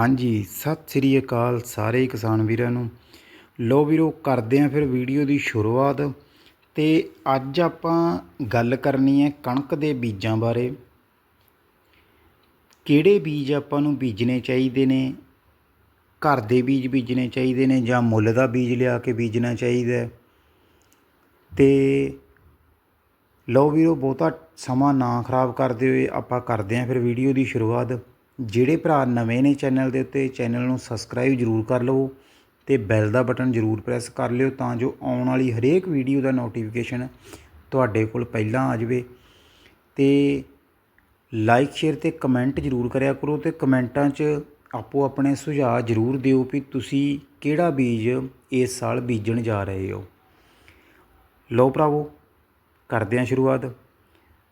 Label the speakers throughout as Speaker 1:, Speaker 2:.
Speaker 1: ਹਾਂਜੀ, ਸਤਿ ਸ੍ਰੀ ਅਕਾਲ ਸਾਰੇ ਕਿਸਾਨ ਵੀਰਾਂ ਨੂੰ। ਲੋ ਵੀਰੋ, ਕਰਦੇ ਆਂ ਫਿਰ ਵੀਡੀਓ ਦੀ ਸ਼ੁਰੂਆਤ। ਤੇ ਅੱਜ ਆਪਾਂ ਗੱਲ ਕਰਨੀ ਹੈ ਕਣਕ ਦੇ ਬੀਜਾਂ ਬਾਰੇ। ਕਿਹੜੇ ਬੀਜ ਆਪਾਂ ਨੂੰ ਬੀਜਣੇ ਚਾਹੀਦੇ ਨੇ? ਘਰ ਦੇ ਬੀਜ ਬੀਜਣੇ ਚਾਹੀਦੇ ਨੇ ਜਾਂ ਮੁੱਲ ਦਾ ਬੀਜ ਲਿਆ ਕੇ ਬੀਜਣਾ ਚਾਹੀਦਾ ਹੈ। ਤੇ ਲਓ ਵੀਰੋ, ਬਹੁਤਾ ਸਮਾਂ ਨਾ ਖਰਾਬ ਕਰਦੇ ਹੋਏ ਆਪਾਂ ਕਰਦੇ ਆਂ ਫਿਰ ਵੀਡੀਓ ਦੀ ਸ਼ੁਰੂਆਤ। ਜਿਹੜੇ ਭਰਾ ਨਵੇਂ ਨੇ ਚੈਨਲ ਦੇ ਉੱਤੇ, ਚੈਨਲ ਨੂੰ ਸਬਸਕ੍ਰਾਈਬ ਜਰੂਰ ਕਰ ਲਵੋ ਅਤੇ ਬੈਲ ਦਾ ਬਟਨ ਜਰੂਰ ਪ੍ਰੈਸ ਕਰ ਲਿਓ ਤਾਂ ਜੋ ਆਉਣ ਵਾਲੀ ਹਰੇਕ ਵੀਡੀਓ ਦਾ ਨੋਟੀਫਿਕੇਸ਼ਨ ਤੁਹਾਡੇ ਕੋਲ ਪਹਿਲਾਂ ਆ ਜਾਵੇ। ਤੇ ਲਾਈਕ ਸ਼ੇਅਰ ਤੇ ਕਮੈਂਟ ਜਰੂਰ ਕਰਿਆ ਕਰੋ ਤੇ ਕਮੈਂਟਾਂ 'ਚ ਆਪੋ ਆਪਣੇ ਸੁਝਾਅ ਜਰੂਰ ਦਿਓ ਵੀ ਤੁਸੀਂ ਕਿਹੜਾ ਬੀਜ ਇਸ ਸਾਲ ਬੀਜਣ ਜਾ ਰਹੇ ਹੋ। ਲਓ ਭਰਾਵੋ, ਕਰਦੇ ਹਾਂ ਸ਼ੁਰੂਆਤ।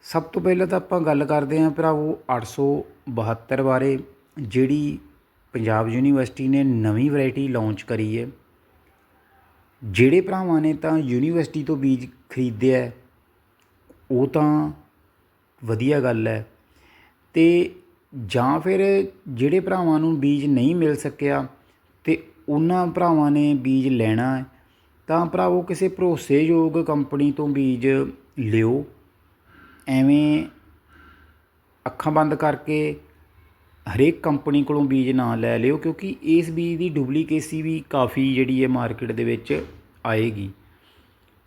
Speaker 1: ਸਭ ਤੋਂ ਪਹਿਲਾਂ ਤਾਂ ਆਪਾਂ ਗੱਲ ਕਰਦੇ ਹਾਂ ਭਰਾਵੋ 872 ਬਾਰੇ, ਜਿਹੜੀ ਪੰਜਾਬ ਯੂਨੀਵਰਸਿਟੀ ਨੇ ਨਵੀਂ ਵੈਰਾਈਟੀ ਲਾਂਚ ਕਰੀ ਹੈ। ਜਿਹੜੇ ਭਰਾਵਾਂ ਨੇ ਤਾਂ ਯੂਨੀਵਰਸਿਟੀ ਤੋਂ ਬੀਜ ਖਰੀਦਿਆ ਉਹ ਤਾਂ ਵਧੀਆ ਗੱਲ ਹੈ। ਤੇ ਜਾਂ ਫਿਰ ਜਿਹੜੇ ਭਰਾਵਾਂ ਨੂੰ ਬੀਜ ਨਹੀਂ ਮਿਲ ਸਕਿਆ ਤੇ ਉਹਨਾਂ ਭਰਾਵਾਂ ਨੇ ਬੀਜ ਲੈਣਾ ਹੈ, ਤਾਂ ਭਰਾਵੋ ਕਿਸੇ ਭਰੋਸੇਯੋਗ ਕੰਪਨੀ ਤੋਂ ਬੀਜ ਲਿਓ। ਐਵੇਂ ਅੱਖਾਂ ਬੰਦ ਕਰਕੇ ਹਰੇਕ ਕੰਪਨੀ ਕੋਲੋਂ ਬੀਜ ਨਾ ਲੈ ਲਿਓ, ਕਿਉਂਕਿ ਇਸ ਬੀਜ ਦੀ ਡੁਪਲੀਕੇਸੀ ਵੀ ਕਾਫੀ ਜਿਹੜੀ ਹੈ ਮਾਰਕੀਟ ਦੇ ਵਿੱਚ ਆਏਗੀ।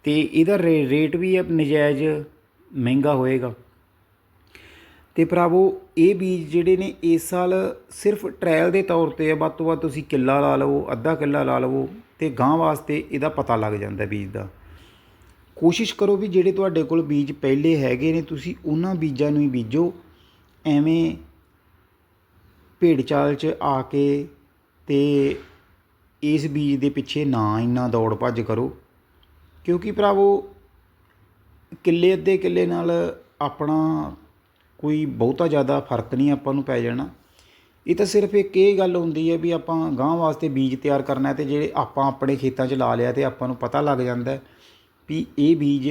Speaker 1: ਤੇ ਇਹਦਾ ਰੇ- ਰੇਟ ਵੀ ਨਜਾਇਜ਼ ਮਹਿੰਗਾ ਹੋਏਗਾ। ਤੇ ਭਰਾਵੋ, ਇਹ ਬੀਜ ਜਿਹੜੇ ਨੇ ਇਸ ਸਾਲ ਸਿਰਫ ਟ੍ਰਾਇਲ ਦੇ ਤੌਰ ਤੇ ਹੈ ਵੱਧ ਤੋਂ ਵੱਧ ਤੁਸੀਂ ਕਿੱਲਾ ਲਾ ਲਵੋ, ਅੱਧਾ ਕਿੱਲਾ ਲਾ ਲਵੋ, ਤੇ ਗਾਂ ਵਾਸਤੇ ਇਹਦਾ ਪਤਾ ਲੱਗ ਜਾਂਦਾ ਬੀਜ ਦਾ। ਕੋਸ਼ਿਸ਼ ਕਰੋ ਵੀ ਜਿਹੜੇ ਤੁਹਾਡੇ ਕੋਲ ਬੀਜ ਪਹਿਲੇ ਹੈਗੇ ਨੇ, ਤੁਸੀਂ ਉਹਨਾਂ ਬੀਜਾਂ ਨੂੰ ਹੀ ਬੀਜੋ। ਐਵੇਂ ਭੇਡ ਚਾਲ 'ਚ ਆ ਕੇ ਤੇ ਇਸ ਬੀਜ ਦੇ ਪਿੱਛੇ ਨਾ ਇੰਨਾ ਦੌੜ ਭੱਜ ਕਰੋ। ਕਿਉਂਕਿ ਭਰਾਵੋ, ਕਿੱਲੇ ਅੱਧੇ ਕਿੱਲੇ ਨਾਲ ਆਪਣਾ ਕੋਈ ਬਹੁਤਾ ਜ਼ਿਆਦਾ ਫ਼ਰਕ ਨਹੀਂ ਆਪਾਂ ਨੂੰ ਪੈ ਜਾਣਾ। ਇਹ ਤਾਂ ਸਿਰਫ ਇੱਕ ਇਹ ਗੱਲ ਹੁੰਦੀ ਹੈ ਵੀ ਆਪਾਂ ਗਾਂ ਵਾਸਤੇ ਬੀਜ ਤਿਆਰ ਕਰਨਾ ਹੈ ਤੇ ਜਿਹੜੇ ਆਪਾਂ ਆਪਣੇ ਖੇਤਾਂ 'ਚ ਲਾ ਲਿਆ ਤੇ ਆਪਾਂ ਨੂੰ ਪਤਾ ਲੱਗ ਜਾਂਦਾ ਵੀ ਇਹ ਬੀਜ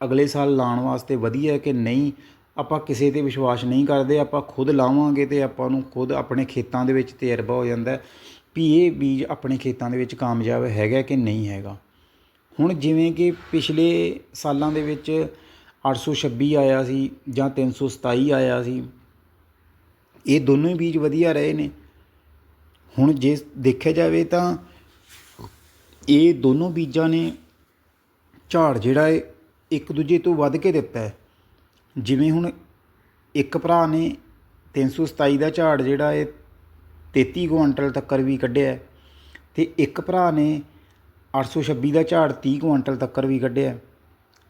Speaker 1: ਅਗਲੇ ਸਾਲ ਲਾਉਣ ਵਾਸਤੇ ਵਧੀਆ ਕਿ ਨਹੀਂ, ਆਪਾਂ ਕਿਸੇ ਤੇ ਵਿਸ਼ਵਾਸ ਨਹੀਂ ਕਰਦੇ, ਆਪਾਂ ਖੁਦ ਲਾਵਾਂਗੇ ਤੇ ਆਪਾਂ ਨੂੰ ਖੁਦ ਆਪਣੇ ਖੇਤਾਂ ਦੇ ਵਿੱਚ ਤਜਰਬਾ ਹੋ ਜਾਂਦਾ ਵੀ ਇਹ ਬੀਜ ਆਪਣੇ ਖੇਤਾਂ ਦੇ ਵਿੱਚ ਕਾਮਯਾਬ ਹੈਗਾ ਕਿ ਨਹੀਂ ਹੈਗਾ। ਹੁਣ ਜਿਵੇਂ ਕਿ ਪਿਛਲੇ ਸਾਲਾਂ ਦੇ ਵਿੱਚ 826 ਆਇਆ ਸੀ ਜਾਂ 327 ਆਇਆ ਸੀ, ਇਹ ਦੋਨੋਂ ਹੀ ਬੀਜ ਵਧੀਆ ਰਹੇ ਨੇ। ਹੁਣ ਜੇ ਦੇਖਿਆ ਜਾਵੇ ਤਾਂ ਇਹ ਦੋਨੋਂ ਬੀਜਾਂ ਨੇ ਝਾੜ ਜਿਹੜਾ ਹੈ ਇੱਕ ਦੂਜੇ ਤੋਂ ਵੱਧ ਕੇ ਦਿੱਤਾ ਹੈ। ਜਿਵੇਂ ਹੁਣ ਇੱਕ ਭਰਾ ਨੇ 327 ਦਾ ਝਾੜ ਜਿਹੜਾ ਹੈ 33 ਕੁਇੰਟਲ ਤੱਕ ਵੀ ਕੱਢਿਆ ਹੈ ਤੇ ਇੱਕ ਭਰਾ ਨੇ 826 ਦਾ ਝਾੜ 30 ਕੁਇੰਟਲ ਤੱਕ ਵੀ ਕੱਢਿਆ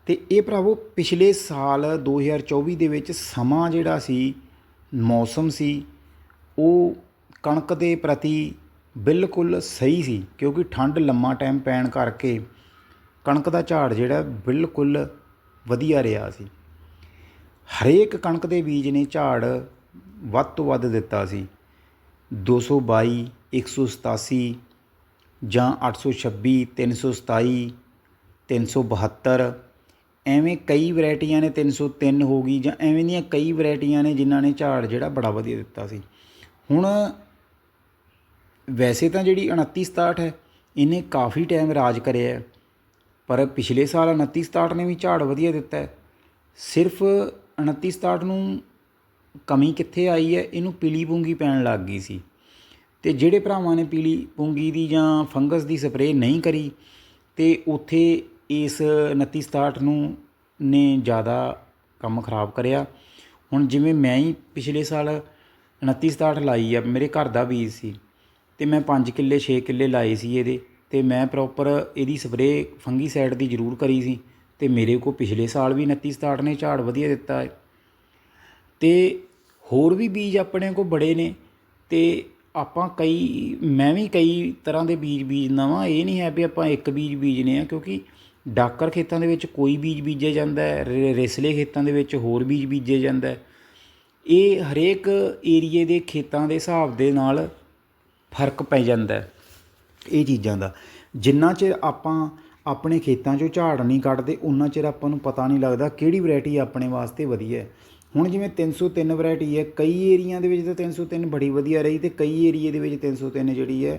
Speaker 1: ਤੇ ਇਹ ਭਰਾਵੋ ਪਿਛਲੇ ਸਾਲ 2024 ਦੇ ਵਿੱਚ ਸਮਾਂ ਜਿਹੜਾ ਸੀ, ਮੌਸਮ ਸੀ, ਉਹ ਕਣਕ ਦੇ ਪ੍ਰਤੀ ਬਿਲਕੁਲ ਸਹੀ ਸੀ, ਕਿਉਂਕਿ ਠੰਡ ਲੰਮਾ ਟਾਈਮ ਪੈਣ ਕਰਕੇ ਕਣਕ ਦਾ ਝਾੜ ਜਿਹੜਾ ਬਿਲਕੁਲ ਵਧੀਆ ਰਿਹਾ ਸੀ। ਹਰੇਕ ਕਣਕ ਦੇ ਬੀਜ ਨੇ ਝਾੜ ਵੱਧ ਤੋਂ ਵੱਧ ਦਿੱਤਾ ਸੀ। 222 187 ਜਾਂ 826 327 372 ਐਵੇਂ ਕਈ ਵੈਰਾਈਟੀਆਂ ਨੇ 303 ਹੋ ਗਈ ਜਾਂ ਐਵੇਂ ਦੀਆਂ ਕਈ ਵੈਰਾਈਟੀਆਂ ਨੇ ਜਿਨ੍ਹਾਂ ਨੇ ਝਾੜ ਜਿਹੜਾ ਬੜਾ ਵਧੀਆ ਦਿੱਤਾ ਸੀ। ਹੁਣ ਵੈਸੇ ਤਾਂ ਜਿਹੜੀ 29 67 ਹੈ, ਇਹਨੇ ਕਾਫੀ ਟਾਈਮ ਰਾਜ ਕਰਿਆ ਪਰ ਪਿਛਲੇ ਸਾਲ 29 67 ਨੇ ਵੀ ਝਾੜ ਵਧੀਆ ਦਿੱਤਾ ਸਿਰਫ 29 67 ਨੂੰ ਕਮੀ ਕਿੱਥੇ ਆਈ ਹੈ? ਇਹਨੂੰ ਪੀਲੀ ਪੂੰਗੀ ਪੈਣ ਲੱਗ ਗਈ ਸੀ। ਤੇ ਜਿਹੜੇ ਭਰਾਵਾਂ ਨੇ ਪੀਲੀ ਪੂੰਗੀ ਦੀ ਜਾਂ ਫੰਗਸ ਦੀ ਸਪਰੇਅ ਨਹੀਂ ਕਰੀ, ਤੇ ਉੱਥੇ ਇਸ 29 67 ਨੂੰ ਨੇ ਜ਼ਿਆਦਾ ਕੰਮ ਖਰਾਬ ਕਰਿਆ। ਹੁਣ ਜਿਵੇਂ ਮੈਂ ਹੀ ਪਿਛਲੇ ਸਾਲ 29 67 ਲਾਈ ਆ, ਮੇਰੇ ਘਰ ਦਾ ਬੀਜ ਸੀ, ਤੇ ਮੈਂ 5 ਕਿੱਲੇ 6 ਕਿੱਲੇ ਲਾਏ ਸੀ ਇਹਦੇ। ਅਤੇ ਮੈਂ ਪ੍ਰੋਪਰ ਇਹਦੀ ਸਪਰੇਅ ਫੰਗੀ ਸਾਈਡ ਦੀ ਜ਼ਰੂਰ ਕਰੀ ਸੀ ਅਤੇ ਮੇਰੇ ਕੋਲ ਪਿਛਲੇ ਸਾਲ ਵੀ 29 67 ਨੇ, ਝਾੜ ਵਧੀਆ ਦਿੱਤਾ ਹੈ। ਤੇ ਹੋਰ ਵੀ ਬੀਜ ਆਪਣੇ ਕੋਲ ਬੜੇ ਨੇ ਅਤੇ ਆਪਾਂ ਕਈ, ਮੈਂ ਵੀ ਕਈ ਤਰ੍ਹਾਂ ਦੇ ਬੀਜ ਬੀਜਦਾ ਵਾਂ। ਇਹ ਨਹੀਂ ਹੈ ਵੀ ਆਪਾਂ ਇੱਕ ਬੀਜ ਬੀਜਨੇ ਆ, ਕਿਉਂਕਿ ਡਾਕਰ ਖੇਤਾਂ ਦੇ ਵਿੱਚ ਕੋਈ ਬੀਜ ਬੀਜਿਆ ਜਾਂਦਾ ਹੈ, ਰੇ- ਰੇਸਲੇ ਖੇਤਾਂ ਦੇ ਵਿੱਚ ਹੋਰ ਬੀਜ ਬੀਜਿਆ ਜਾਂਦਾ ਇਹ ਹਰੇਕ ਏਰੀਏ ਦੇ ਖੇਤਾਂ ਦੇ ਹਿਸਾਬ ਦੇ ਨਾਲ ਫ਼ਰਕ ਪੈ ਜਾਂਦਾ ਹੈ। ਇਹ ਚੀਜ਼ਾਂ ਦਾ। ਜਿੰਨਾ ਚਿਰ ਆਪਾਂ ਆਪਣੇ ਖੇਤਾਂ 'ਚੋਂ ਝਾੜ ਨਹੀਂ ਕੱਢਦੇ, ਉਨਾ ਚਿਰ ਆਪਾਂ ਨੂੰ ਪਤਾ ਨਹੀਂ ਲੱਗਦਾ ਕਿਹੜੀ ਵੈਰਾਈਟੀ ਆਪਣੇ ਵਾਸਤੇ ਵਧੀਆ ਹੈ। ਹੁਣ ਜਿਵੇਂ 303 ਵੈਰਾਈਟੀ ਹੈ, ਕਈ ਏਰੀਆ ਦੇ ਵਿੱਚ ਤਾਂ 303 ਬੜੀ ਵਧੀਆ ਰਹੀ ਤੇ ਕਈ ਏਰੀਏ ਦੇ ਵਿੱਚ 303 ਜਿਹੜੀ ਹੈ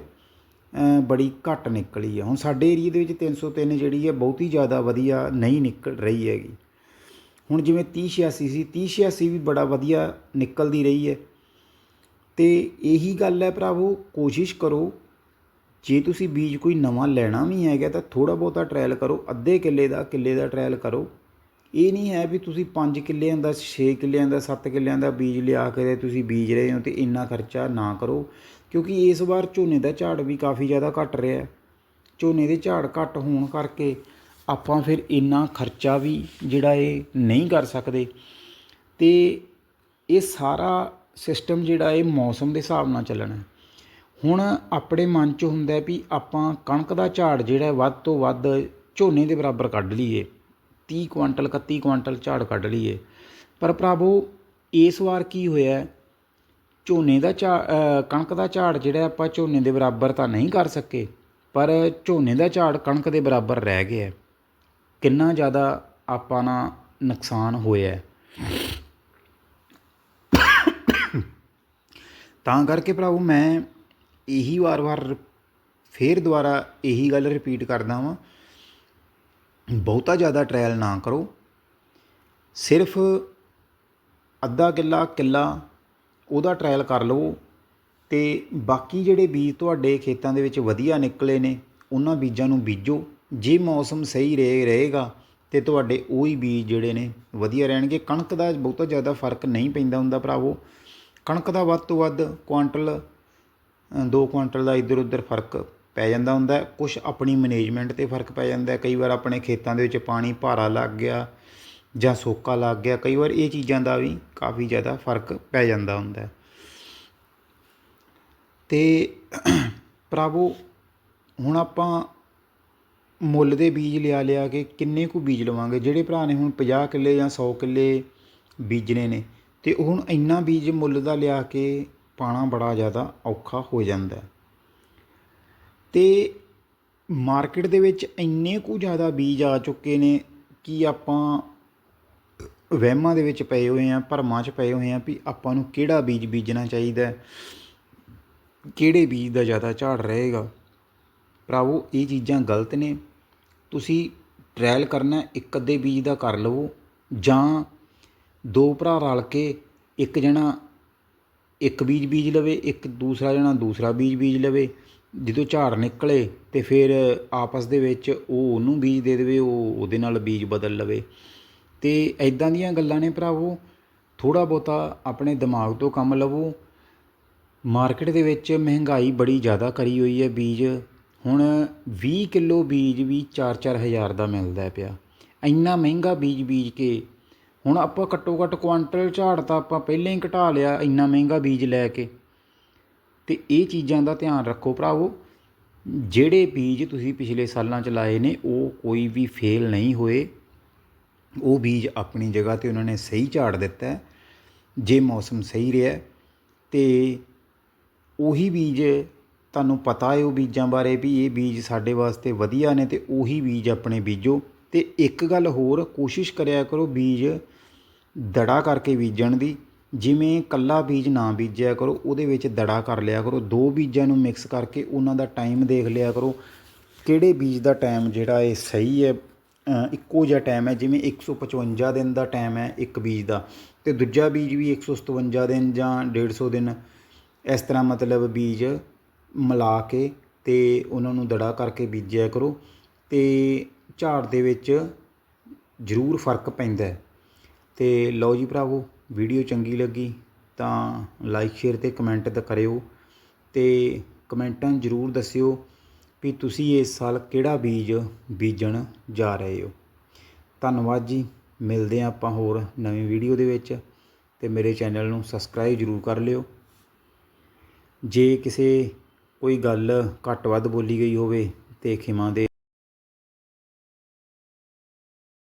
Speaker 1: ਬੜੀ ਘੱਟ ਨਿਕਲੀ ਹੈ। ਹੁਣ ਸਾਡੇ ਏਰੀਏ ਦੇ ਵਿੱਚ 303 ਜਿਹੜੀ ਹੈ, ਬਹੁਤੀ ਜ਼ਿਆਦਾ ਵਧੀਆ ਨਹੀਂ ਨਿਕਲ ਰਹੀ ਹੈਗੀ। ਹੁਣ ਜਿਵੇਂ 3086 ਸੀ 3086 ਵੀ ਬੜਾ ਵਧੀਆ ਨਿਕਲਦੀ ਰਹੀ ਹੈ। ਤੇ ਇਹੀ ਗੱਲ ਹੈ ਭਰਾਵੋ, ਕੋਸ਼ਿਸ਼ ਕਰੋ ਜੇ ਤੁਸੀਂ ਬੀਜ ਕੋਈ ਨਵਾਂ ਲੈਣਾ ਵੀ ਹੈਗਾ ਤਾਂ ਥੋੜਾ ਬਹੁਤਾ ਟਰਾਇਲ ਕਰੋ, ਅੱਧੇ ਕਿੱਲੇ ਦਾ ਕਿੱਲੇ ਦਾ ਟਰਾਇਲ ਕਰੋ। ਇਹ ਨਹੀਂ ਹੈ ਵੀ ਤੁਸੀਂ 5 ਕਿੱਲਿਆਂ ਦਾ 6 ਕਿੱਲਿਆਂ ਦਾ 7 ਕਿੱਲਿਆਂ ਦਾ ਬੀਜ ਲਿਆ ਕੇ ਤੁਸੀਂ ਬੀਜ ਰਹੇ ਹੋ ਤੇ ਇੰਨਾ ਖਰਚਾ ਨਾ ਕਰੋ, ਕਿਉਂਕਿ ਇਸ ਵਾਰ ਝੋਨੇ ਦਾ ਝਾੜ ਵੀ ਕਾਫੀ ਜ਼ਿਆਦਾ ਘਟ ਰਿਹਾ ਹੈ। ਝੋਨੇ ਦੇ ਝਾੜ ਘੱਟ ਹੋਣ ਕਰਕੇ ਆਪਾਂ ਫਿਰ ਇੰਨਾ ਖਰਚਾ ਵੀ ਜਿਹੜਾ ਇਹ ਨਹੀਂ ਕਰ ਸਕਦੇ। ਤੇ ਇਹ ਸਾਰਾ ਸਿਸਟਮ ਜਿਹੜਾ ਇਹ ਮੌਸਮ ਦੇ ਹਿਸਾਬ ਨਾਲ ਚੱਲਣਾ ਹੁਣ ਆਪਣੇ ਮਨ 'ਚ ਹੁੰਦਾ ਵੀ ਆਪਾਂ ਕਣਕ ਦਾ ਝਾੜ ਜਿਹੜਾ ਵੱਧ ਤੋਂ ਵੱਧ ਝੋਨੇ ਦੇ ਬਰਾਬਰ ਕੱਢ ਲਈਏ। 30 ਕੁਆਂਟਲ 31 ਕੁਆਂਟਲ ਝਾੜ ਕੱਢ ਲਈਏ। ਪਰ ਭਰਾਵੋ, ਇਸ ਵਾਰ ਕੀ ਹੋਇਆ? ਝੋਨੇ ਦਾ ਝਾੜ ਕਣਕ ਦਾ ਝਾੜ ਜਿਹੜਾ ਆਪਾਂ ਝੋਨੇ ਦੇ ਬਰਾਬਰ ਤਾਂ ਨਹੀਂ ਕਰ ਸਕੇ, ਪਰ ਝੋਨੇ ਦਾ ਝਾੜ ਕਣਕ ਦੇ ਬਰਾਬਰ ਰਹਿ ਗਿਆ ਕਿੰਨਾ ਜ਼ਿਆਦਾ ਆਪਾਂ ਨਾਲ ਨੁਕਸਾਨ ਹੋਇਆ ਤਾਂ ਕਰਕੇ ਭਰਾਵੋ, ਮੈਂ ਇਹੀ ਵਾਰ-ਵਾਰ ਫਿਰ ਦੁਬਾਰਾ ਇਹੀ ਗੱਲ ਰਿਪੀਟ ਕਰਦਾ ਵਾਂ। ਬਹੁਤਾ ਜ਼ਿਆਦਾ ਟਰਾਇਲ ਨਾ ਕਰੋ। ਸਿਰਫ ਅੱਧਾ ਕਿੱਲਾ ਕਿੱਲਾ ਉਹਦਾ ਟਰਾਇਲ ਕਰ ਲਵੋ ਤੇ ਬਾਕੀ ਜਿਹੜੇ ਬੀਜ ਤੁਹਾਡੇ ਖੇਤਾਂ ਦੇ ਵਿੱਚ ਵਧੀਆ ਨਿਕਲੇ ਨੇ, ਉਹਨਾਂ ਬੀਜਾਂ ਨੂੰ ਬੀਜੋ। ਜੇ ਮੌਸਮ ਸਹੀ ਰਹੇ, ਰਹੇਗਾ ਤੇ ਤੁਹਾਡੇ ਉਹੀ ਬੀਜ ਜਿਹੜੇ ਨੇ ਵਧੀਆ ਰਹਿਣਗੇ। ਕਣਕ ਦਾ ਬਹੁਤਾ ਜ਼ਿਆਦਾ ਫ਼ਰਕ ਨਹੀਂ ਪੈਂਦਾ ਹੁੰਦਾ ਭਰਾਵੋ। ਕਣਕ ਦਾ ਵੱਧ ਤੋਂ ਵੱਧ ਕੁਆਂਟਲ ਅ, ਦੋ ਕੁਆਂਟਲ ਦਾ ਇੱਧਰ ਉੱਧਰ ਫ਼ਰਕ ਪੈ ਜਾਂਦਾ ਹੁੰਦਾ ਹੈ। ਕੁਝ ਆਪਣੀ ਮੈਨੇਜਮੈਂਟ ਤੇ ਫ਼ਰਕ ਪੈ ਜਾਂਦਾ ਕਈ ਵਾਰ ਆਪਣੇ ਖੇਤਾਂ ਦੇ ਵਿੱਚ ਪਾਣੀ ਭਾਰਾ ਲੱਗ ਗਿਆ ਜਾਂ ਸੋਕਾ ਲੱਗ ਗਿਆ। ਕਈ ਵਾਰ ਇਹ ਚੀਜ਼ਾਂ ਦਾ ਵੀ ਕਾਫੀ ਜ਼ਿਆਦਾ ਫ਼ਰਕ ਪੈ ਜਾਂਦਾ ਹੁੰਦਾ ਹੈ। ਤੇ ਭਰਾਵੋ ਹੁਣ ਆਪਾਂ ਮੁੱਲ ਦੇ ਬੀਜ ਲਿਆ ਲਿਆ ਕੇ ਕਿੰਨੇ ਕੁ ਬੀਜ ਲਵਾਂਗੇ? ਜਿਹੜੇ ਭਰਾ ਨੇ ਹੁਣ 50 ਕਿੱਲੇ ਜਾਂ 100 ਕਿੱਲੇ ਬੀਜਣੇ ਨੇ ਤੇ ਹੁਣ ਇੰਨਾ ਬੀਜ ਮੁੱਲ ਦਾ ਲਿਆ ਕੇ ਪਾਣਾ ਬੜਾ ਜ਼ਿਆਦਾ ਔਖਾ ਹੋ ਜਾਂਦਾ ਹੈ। ਤੇ ਮਾਰਕੀਟ ਦੇ ਵਿੱਚ ਇੰਨੇ ਕੁ ਜ਼ਿਆਦਾ ਬੀਜ ਆ ਚੁੱਕੇ ਨੇ ਕਿ ਆਪਾਂ ਵਹਿਮਾਂ ਦੇ ਵਿੱਚ ਪਏ ਹੋਏ ਆ ਭਰਮਾਂ 'ਚ ਪਏ ਹੋਏ ਆ ਵੀ ਆਪਾਂ ਨੂੰ ਕਿਹੜਾ ਬੀਜ ਬੀਜਣਾ ਚਾਹੀਦਾ ਕਿਹੜੇ ਬੀਜ ਦਾ ਜ਼ਿਆਦਾ ਝਾੜ ਰਹੇਗਾ। ਭਰਾਵੋ, ਇਹ ਚੀਜ਼ਾਂ ਗਲਤ ਨੇ। ਤੁਸੀਂ ਟਰਾਇਲ ਕਰਨਾ ਇੱਕ ਅੱਧੇ ਬੀਜ ਦਾ ਕਰ ਲਵੋ ਜਾਂ ਦੋ ਭਰਾ ਰਲ ਕੇ ਇੱਕ ਜਣਾ ਇੱਕ ਬੀਜ ਬੀਜ ਲਵੇ, ਇੱਕ ਦੂਸਰਾ ਜਣਾ ਦੂਸਰਾ ਬੀਜ ਬੀਜ ਲਵੇ, ਜਦੋਂ ਝਾੜ ਨਿਕਲੇ ਤੇ ਫਿਰ ਆਪਸ ਦੇ ਵਿੱਚ ਉਹ ਉਹਨੂੰ ਬੀਜ ਦੇ ਦੇਵੇ, ਉਹ ਉਹਦੇ ਨਾਲ ਬੀਜ ਬਦਲ ਲਵੇ। ਅਤੇ ਇੱਦਾਂ ਦੀਆਂ ਗੱਲਾਂ ਨੇ ਭਰਾਵੋ। ਥੋੜ੍ਹਾ ਬਹੁਤਾ ਆਪਣੇ ਦਿਮਾਗ ਤੋਂ ਕੰਮ ਲਵੋ। ਮਾਰਕੀਟ ਦੇ ਵਿੱਚ ਮਹਿੰਗਾਈ ਬੜੀ ਜ਼ਿਆਦਾ ਕਰੀ ਹੋਈ ਹੈ ਬੀਜ। ਹੁਣ 20 ਕਿਲੋ ਬੀਜ ਵੀ 4-4 ਹਜ਼ਾਰ ਦਾ ਮਿਲਦਾ ਪਿਆ। ਇੰਨਾ ਮਹਿੰਗਾ ਬੀਜ ਬੀਜ ਕੇ ਹੁਣ ਆਪਾਂ ਘੱਟੋ ਘੱਟ ਕੁਆਂਟਲ ਝਾੜ ਤਾਂ ਆਪਾਂ ਪਹਿਲਾਂ ਹੀ ਘਟਾ ਲਿਆ, ਇੰਨਾ ਮਹਿੰਗਾ ਬੀਜ ਲੈ ਕੇ। ਤੇ ਇਹ ਚੀਜ਼ਾਂ ਦਾ ਧਿਆਨ ਰੱਖੋ ਭਰਾਵੋ, ਜਿਹੜੇ ਬੀਜ ਤੁਸੀਂ ਪਿਛਲੇ ਸਾਲਾਂ ਚ ਲਾਏ ਨੇ, ਉਹ ਕੋਈ ਵੀ ਫੇਲ ਨਹੀਂ ਹੋਏ। ਉਹ ਬੀਜ ਆਪਣੀ ਜਗ੍ਹਾ ਤੇ ਉਹਨਾਂ ਨੇ ਸਹੀ ਝਾੜ ਦਿੱਤਾ ਜੇ ਮੌਸਮ ਸਹੀ ਰਿਹਾ ਤੇ ਉਹੀ ਬੀਜ, ਤੁਹਾਨੂੰ ਪਤਾ ਹੈ ਉਹ ਬੀਜਾਂ ਬਾਰੇ ਵੀ, ਇਹ ਬੀਜ ਸਾਡੇ ਵਾਸਤੇ ਵਧੀਆ ਨੇ ਤੇ ਉਹੀ ਬੀਜ ਆਪਣੇ ਬੀਜੋ। ਅਤੇ ਇੱਕ ਗੱਲ ਹੋਰ ਕੋਸ਼ਿਸ਼ ਕਰਿਆ ਕਰੋ ਬੀਜ ਦੜਾ ਕਰਕੇ ਬੀਜਣ ਦੀ। ਜਿਵੇਂ ਇਕੱਲਾ ਬੀਜ ਨਾ ਬੀਜਿਆ ਕਰੋ, ਉਹਦੇ ਵਿੱਚ ਦੜਾ ਕਰ ਲਿਆ ਕਰੋ। ਦੋ ਬੀਜਾਂ ਨੂੰ ਮਿਕਸ ਕਰਕੇ ਉਹਨਾਂ ਦਾ ਟਾਈਮ ਦੇਖ ਲਿਆ ਕਰੋ। ਕਿਹੜੇ ਬੀਜ ਦਾ ਟਾਈਮ ਜਿਹੜਾ ਇਹ ਸਹੀ ਹੈ? ਇੱਕੋ ਜਿਹਾ ਟਾਈਮ ਹੈ, ਜਿਵੇਂ 155 ਦਿਨ ਦਾ ਟਾਈਮ ਹੈ ਇੱਕ ਬੀਜ ਦਾ। ਤੇ ਦੂਜਾ ਬੀਜ ਵੀ 157 ਦਿਨ ਜਾਂ 150 ਦਿਨ। ਇਸ ਤਰ੍ਹਾਂ ਮਤਲਬ ਬੀਜ ਮਿਲਾ ਕੇ ਤੇ ਉਹਨਾਂ ਨੂੰ ਦੜਾ ਕਰਕੇ ਬੀਜਿਆ ਕਰੋ। ਤੇ ਝਾੜ ਦੇ ਵਿੱਚ ਜ਼ਰੂਰ ਫ਼ਰਕ ਪੈਂਦਾ ਅਤੇ ਲਓ ਜੀ ਭਰਾਵੋ, ਵੀਡੀਓ ਚੰਗੀ ਲੱਗੀ ਤਾਂ ਲਾਈਕ ਸ਼ੇਅਰ ਅਤੇ ਕਮੈਂਟ ਤਾਂ ਕਰਿਓ ਅਤੇ ਕਮੈਂਟਾਂ ਜ਼ਰੂਰ ਦੱਸਿਓ ਵੀ ਤੁਸੀਂ ਇਸ ਸਾਲ ਕਿਹੜਾ ਬੀਜ ਬੀਜਣ ਜਾ ਰਹੇ ਹੋ। ਧੰਨਵਾਦ ਜੀ, ਮਿਲਦੇ ਹਾਂ ਆਪਾਂ ਹੋਰ ਨਵੀਂ ਵੀਡੀਓ ਦੇ ਵਿੱਚ ਤੇ ਮੇਰੇ ਚੈਨਲ ਨੂੰ ਸਬਸਕ੍ਰਾਈਬ ਜ਼ਰੂਰ ਕਰ ਲਿਓ। ਜੇ ਕਿਸੇ ਕੋਈ ਗੱਲ ਘੱਟ ਵੱਧ ਬੋਲੀ ਗਈ ਹੋਵੇ ਤੇ ਖਿਮਾ ਦੇ